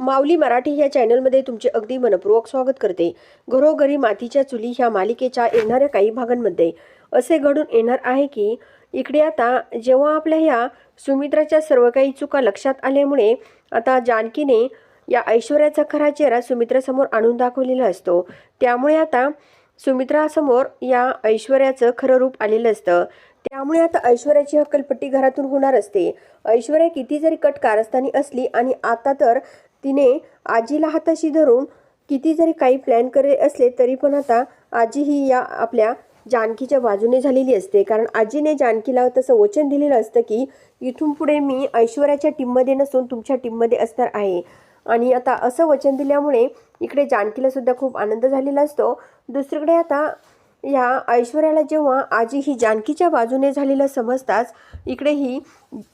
माऊली मराठी या चॅनलमध्ये तुमचे अगदी मनपूर्वक स्वागत करते. घरोघरी मातीच्या चुली ह्या मालिकेच्या येणाऱ्या काही भागांमध्ये असे घडून येणार आहे की इकडे आता जेव्हा आपल्या ह्या सुमित्राच्या सर्व काही चुका लक्षात आल्यामुळे आता जानकीने या ऐश्वर्याचा खरा चेहरा सुमित्रासमोर आणून दाखवलेला असतो. त्यामुळे आता सुमित्रासमोर या ऐश्वर्याचं खरं रूप आलेलं असतं. त्यामुळे आता ऐश्वर्याची हक्कलपट्टी घरातून होणार असते. ऐश्वर्या किती जरी कट कारस्थानी असली आणि आता तर तिने आजीला हाताशी धरून किती जरी काही प्लॅन करे असले तरी पण आता आजी ही या आपल्या जानकीच्या बाजूने झालेली असते. कारण आजीने जानकीला तसं वचन दिलेलं असतं की इथून पुढे मी ऐश्वर्याच्या टीममध्ये नसून तुमच्या टीममध्ये असणार आहे. आणि आता असं वचन दिल्यामुळे इकडे जानकीला सुद्धा खूप आनंद झालेला असतो. दुसरीकडे आता या ऐश्वर्याला जेव्हा आजी ही जानकीच्या बाजूने झालेलं समजताच इकडे ही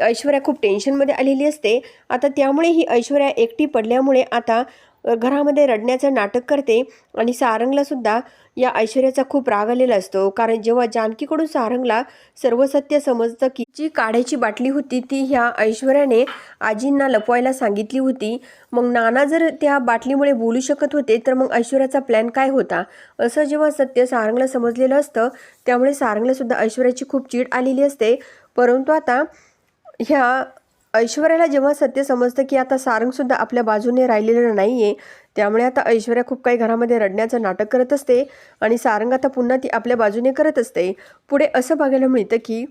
ऐश्वर्या खूप टेन्शनमध्ये आलेली असते. आता त्यामुळे ही ऐश्वर्या एकटी पडल्यामुळे आता घरामध्ये रडण्याचं नाटक करते आणि सारंगलासुद्धा या ऐश्वर्याचा खूप राग आलेला असतो. कारण जेव्हा जानकीकडून सारंगला सर्व सत्य समजतं की जी काढ्याची बाटली होती ती ह्या ऐश्वर्याने आजींना लपवायला सांगितली होती. मग नाना जर त्या बाटलीमुळे बोलू शकत होते तर मग ऐश्वर्याचा प्लॅन काय होता? असं जेव्हा सत्य सारंगला समजलेलं असतं त्यामुळे सारंगलासुद्धा ऐश्वर्याची खूप चीड आलेली असते. परंतु आता ह्या ऐश्वर्याला जेव्हा सत्य समजतं की आता सारंगसुद्धा आपल्या बाजूने राहिलेलं नाही आहे त्यामुळे आता ऐश्वर्या खूप काही घरामध्ये रडण्याचं नाटक करत असते आणि सारंग आता पुन्हा ती आपल्या बाजूने करत असते. पुढे असं बघायला मिळतं की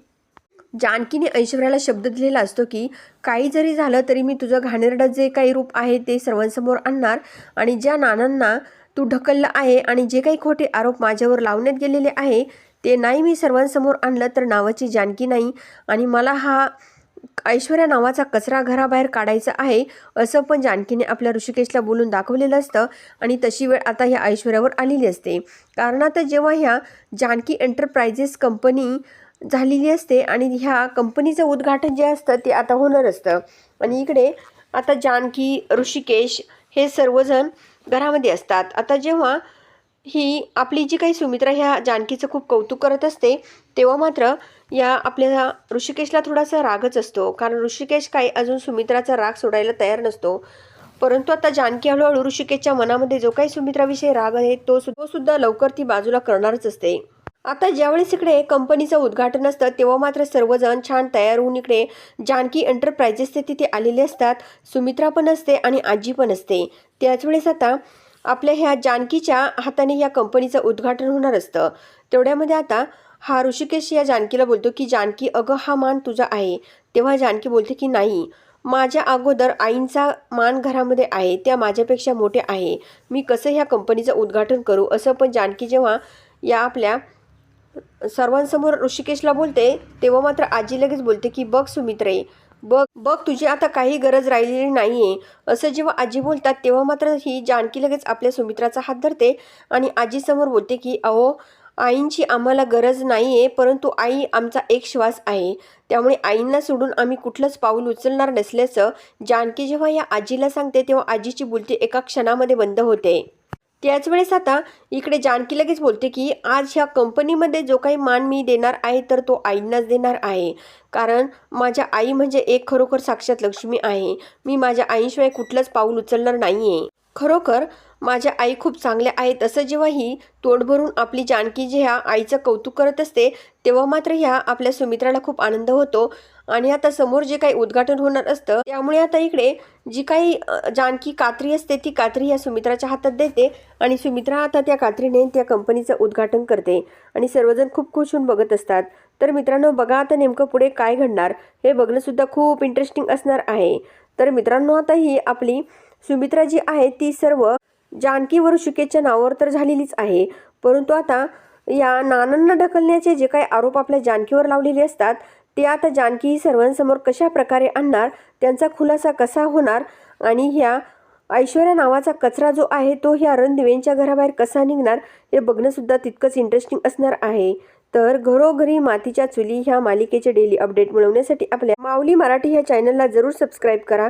जानकीने ऐश्वर्याला शब्द दिलेला असतो की काही जरी झालं तरी मी तुझं घाणेरडं जे काही रूप आहे ते सर्वांसमोर आणणार आणि ज्या नानांना तू ढकललं आहे आणि जे काही खोटे आरोप माझ्यावर लावण्यात गेलेले आहे ते नाही मी सर्वांसमोर आणलं तर नावाची जानकी नाही आणि मला हा ऐश्वर्या नावाचा कचरा घराबाहेर काढायचा आहे असं पण जानकीने आपल्या ऋषिकेशला बोलून दाखवलेलं असतं आणि तशी वेळ आता ह्या ऐश्वर्यावर आलेली असते. कारण आता जेव्हा ह्या जानकी एंटरप्राइजेस कंपनी झालेली असते आणि ह्या कंपनीचं उद्घाटन जे असतं ते आता होणार असतं. आणि इकडे आता जानकी ऋषिकेश हे सर्वजण घरामध्ये असतात. आता जेव्हा ही आपली जी काही सुमित्रा ह्या जानकीचं खूप कौतुक करत असते तेव्हा मात्र या आपल्या ऋषिकेशला थोडासा रागच असतो. कारण ऋषिकेश काही अजून सुमित्राचा राग सोडायला तयार नसतो. परंतु आता जानकी हळूहळू ऋषिकेशच्या मनामध्ये जो काही सुमित्राविषयी राग आहे तो सुद्धा लवकर ती बाजूला करणारच असते. आता ज्यावेळेस इकडे कंपनीचं उद्घाटन असतं तेव्हा मात्र सर्वजण छान तयार होऊन इकडे जानकी एंटरप्राइजेस ते तिथे आलेले असतात. सुमित्रा पण असते आणि आजी पण असते. त्याच वेळेस आता आपल्या ह्या जानकीच्या हाताने या कंपनीचं उद्घाटन होणार असतं. तेवढ्यामध्ये आता हा ऋषिकेश या जानकीला बोलतो की जानकी अगं हा मान तुझा आहे. तेव्हा जानकी बोलते की नाही. माझ्या अगोदर आईंचा मान घरामध्ये आहे त्या माझ्यापेक्षा मोठे आहे. मी कसं ह्या कंपनीचं उद्घाटन करू? असं पण जानकी जेव्हा या आपल्या सर्वांसमोर ऋषिकेशला बोलते तेव्हा मात्र आजी लगेच बोलते की बघ सुमित्रे बघ बघ तुझी आता काही गरज राहिलेली नाहीये. असं जेव्हा आजी बोलतात तेव्हा मात्र ही जानकी लगेच आपल्या सुमित्राचा हात धरते आणि आजीसमोर बोलते की अहो आईंची आम्हाला गरज नाही आहे परंतु आई आमचा एक श्वास आहे. त्यामुळे आईंना सोडून आम्ही कुठलंच पाऊल उचलणार नसल्याचं जानकी जेव्हा या आजीला सांगते तेव्हा आजीची बोलती एका क्षणामध्ये बंद होते. त्याच वेळेस आता इकडे जानकी लगेच बोलते की आज ह्या कंपनीमध्ये जो काही मान मी देणार आहे तर तो आईंनाच देणार आहे. कारण माझ्या आई म्हणजे एक खरोखर साक्षात लक्ष्मी आहे. मी माझ्या आईशिवाय कुठलंच पाऊल उचलणार नाही आहे खरोखर माझ्या आई खूप चांगल्या आहेत. असं जेव्हा ही तोंड भरून आपली जानकी जे ह्या आईचं कौतुक करत असते तेव्हा मात्र ह्या आपल्या सुमित्राला खूप आनंद होतो आणि आता समोर जे काही उद्घाटन होणार असतं त्यामुळे आता इकडे जी काही जानकी कात्री असते ती कात्री ह्या सुमित्राच्या हातात देते आणि सुमित्रा आता त्या कात्रीने त्या कंपनीचं उद्घाटन करते आणि सर्वजण खूप खुश होऊन बघत असतात. तर मित्रांनो बघा आता नेमकं पुढे काय घडणार हे बघणंसुद्धा खूप इंटरेस्टिंग असणार आहे. तर मित्रांनो आता ही आपली सुमित्रा जी आहे ती सर्व जानकी व ऋषिकेशच्या नावावर तर झालेलीच आहे. परंतु आता या नानांना ढकलण्याचे जे काही आरोप आपल्या जानकीवर लावलेले असतात ते आता जानकी ही सर्वांसमोर कशा प्रकारे आणणार त्यांचा खुलासा कसा होणार आणि ह्या ऐश्वर्या नावाचा कचरा जो आहे तो ह्या रणदिवेंच्या घराबाहेर कसा निघणार हे बघणंसुद्धा तितकंच इंटरेस्टिंग असणार आहे. तर घरोघरी मातीच्या चुली ह्या मालिकेचे डेली अपडेट मिळवण्यासाठी आपल्या माऊली मराठी ह्या चॅनलला जरूर सबस्क्राईब करा.